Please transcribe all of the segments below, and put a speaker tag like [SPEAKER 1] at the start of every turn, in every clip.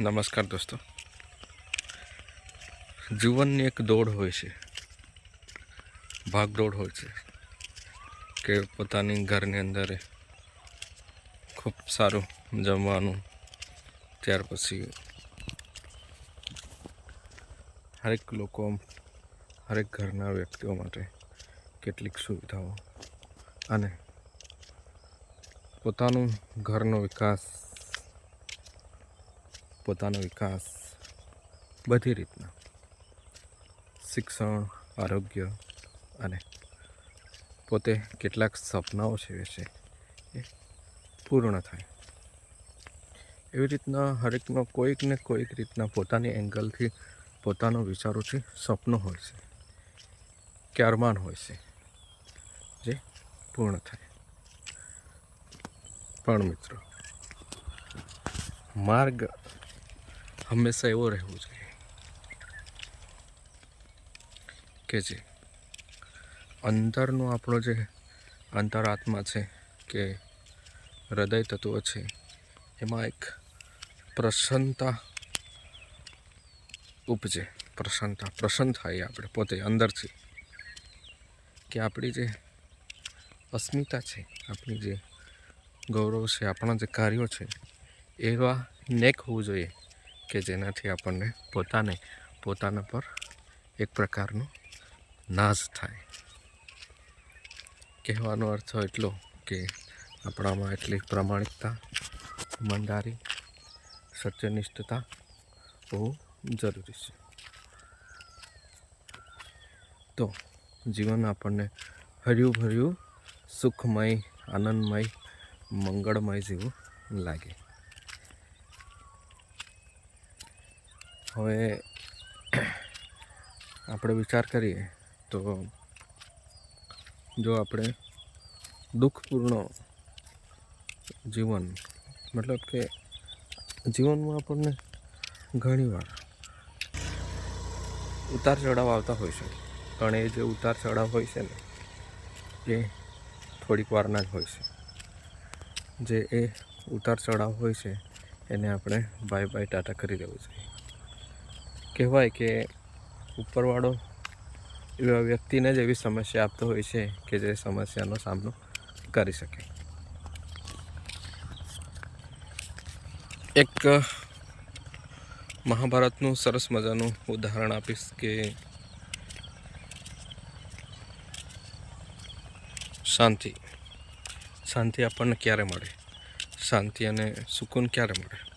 [SPEAKER 1] નમસ્કાર દોસ્તો. જીવનની એક દોડ હોય છે. ભાગદોડ હોય છે કે પોતાની ઘરની અંદર ખૂબ સારું જમવાનું ત્યાર પછી હરેક લોકો, હરેક ઘરના વ્યક્તિઓ માટે કેટલીક સુવિધાઓ અને પોતાનું ઘરનો વિકાસ પોતાનો વિકાસ બધી રીતના. શિક્ષણ, આરોગ્ય અને પોતે કેટલાક સપનાઓ છે છે એ પૂર્ણ થાય. એવી રીતના હરેકનો કોઈક ને કોઈક રીતના પોતાની એંગલથી પોતાનો વિચારોથી સપનો હોય છે. કે અરમાન હોય છે. જે પૂર્ણ થાય. પણ મિત્રો, માર્ગ હંમેશા એવો રહેવું જોઈએ. કે જે અંદરનો આપણો જે અંતરાત્મા છે કે હૃદય તત્વો છે, એમાં એક પ્રસન્નતા ઉપજે, પ્રસન્નતા, પ્રસન્ન થાય આપણે પોતે અંદરથી. કે આપણી જે અસ્મિતા છે, આપણી જે ગૌરવ છે, આપણા જે કાર્યો છે, એવા નેક હોવું જોઈએ. કે જેનાથી આપણને પોતાને, પોતાના પર એક પ્રકારનો નાશ થાય. કહેવાનો અર્થ એટલો કે આપણામાં એટલી પ્રમાણિકતા, ઈમાનદારી, સત્યનિષ્ઠતા બહુ જરૂરી છે. તો જીવન આપણને હર્યું ભર્યું સુખમય, આનંદમય, મંગળમય જેવું લાગે. હવે આપણે વિચાર કરીએ તો જો આપણે દુઃખપૂર્ણ જીવન, મતલબ કે જીવનમાં આપણને ઘણીવાર ઉતાર ચઢાવ આવતા હોય છે. પણ એ જે ઉતાર ચઢાવ હોય છે ને, એ થોડીક વારના જ હોય છે. જે એ ઉતાર ચઢાવ હોય છે, એને આપણે બાય બાય ટાટા કરી દેવું જોઈએ. કહેવાય કે ઉપરવાળો એવા વ્યક્તિને જ એવી સમસ્યા આપતો હોય છે કે જે સમસ્યાનો સામનો કરી શકે. એક મહાભારતનું સરસ મજાનું ઉદાહરણ આપીશ કે શાંતિ. શાંતિ આપણને ક્યારે મળે? શાંતિ અને સુકૂન ક્યારે મળે?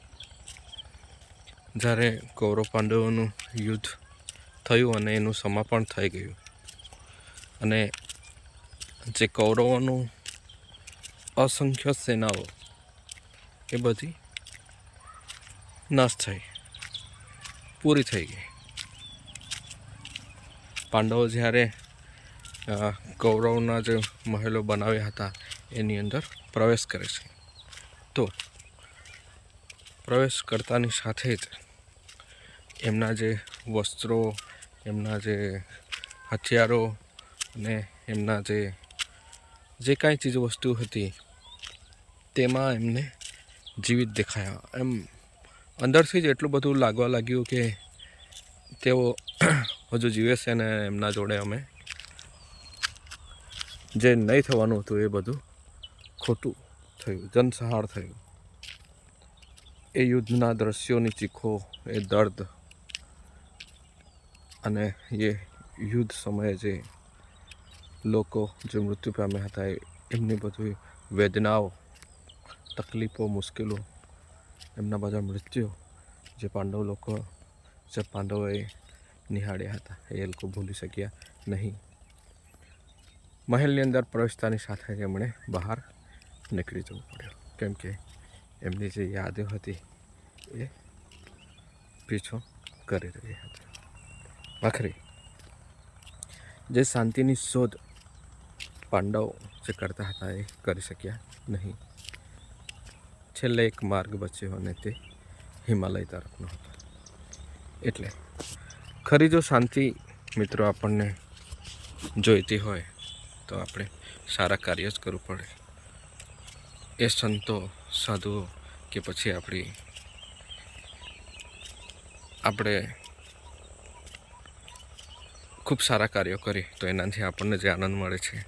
[SPEAKER 1] જ્યારે કૌરવ પાંડવોનું યુદ્ધ થયું અને એનું સમાપન થઈ ગયું અને જે કૌરવોનું અસંખ્ય સેનાઓ એ બધી નાશ થઈ, પૂરી થઈ ગઈ. પાંડવો જ્યારે કૌરવના જે મહેલો બનાવ્યા હતા, એની અંદર પ્રવેશ કરે છે. તો પ્રવેશ કરતાની સાથે જ એમના જે વસ્ત્રો, એમના જે હથિયારો અને એમના જે જે કાંઈ ચીજ વસ્તુ હતી, તેમાં એમને જીવિત દેખાયા. એમ અંદરથી જ એટલું બધું લાગવા લાગ્યું કે તેઓ હજુ જીવે છે ને એમના જોડે અમે જે નહીં થવાનું હતું એ બધું ખોટું થયું જનસહાર થયું. એ યુદ્ધના દ્રશ્યોની ચીખો, એ દર્દ અને એ યુદ્ધ સમયે જે લોકો જે મૃત્યુ પામ્યા હતા એમની બધી વેદનાઓ, તકલીફો, મુશ્કેલો, એમના બધા મૃત્યુ જે પાંડવ લોકો, જે પાંડવોએ નિહાળ્યા હતા, એ લોકો ભૂલી શક્યા નહીં. મહેલની અંદર પ્રવેશતાની સાથે જ એમણે બહાર નીકળી જવું પડ્યું. કેમ કે એમની જે યાદો હતી એ પીછો કરી રહી હતી. આખરી જે શાંતિની શોધ પાંડવો જે કરતા હતા એ કરી શક્યા નહીં. છેલ્લે એક માર્ગ બચ્યો અને તે હિમાલય તરફનો હતો. એટલે ખરી જો શાંતિ મિત્રો આપણને જોઈતી હોય તો આપણે સારા કાર્ય જ કરવું પડે. એ સંતો સાધુઓ કે પછી આપણી આપણે ખૂબ સારા કાર્યો કરીએ તો એનાથી આપણને જે આનંદ મળે છે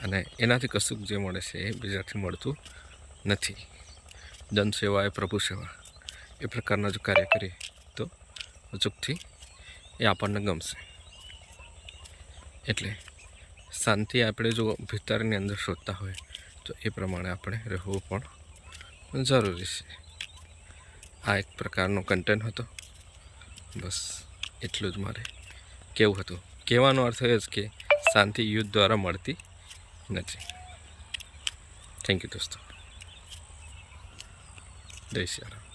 [SPEAKER 1] અને એનાથી કશુંક જે મળે છે એ બીજાથી મળતું નથી. જનસેવા એ પ્રભુ સેવા. એ પ્રકારના જો કાર્ય કરીએ તો અચૂકથી એ આપણને ગમશે. એટલે શાંતિ આપણે જો ભીતરની અંદર શોધતા હોય તો એ પ્રમાણે આપણે રહેવું પણ જરૂરી છે. આ એક પ્રકારનો કન્ટેન્ટ હતો. બસ એટલું જ મારે કેવું હતું. કહેવાનો અર્થ એ જ કે શાંતિ યુદ્ધ દ્વારા મળતી નથી. થેન્ક યુ દોસ્તો. જય શ્રી રામ.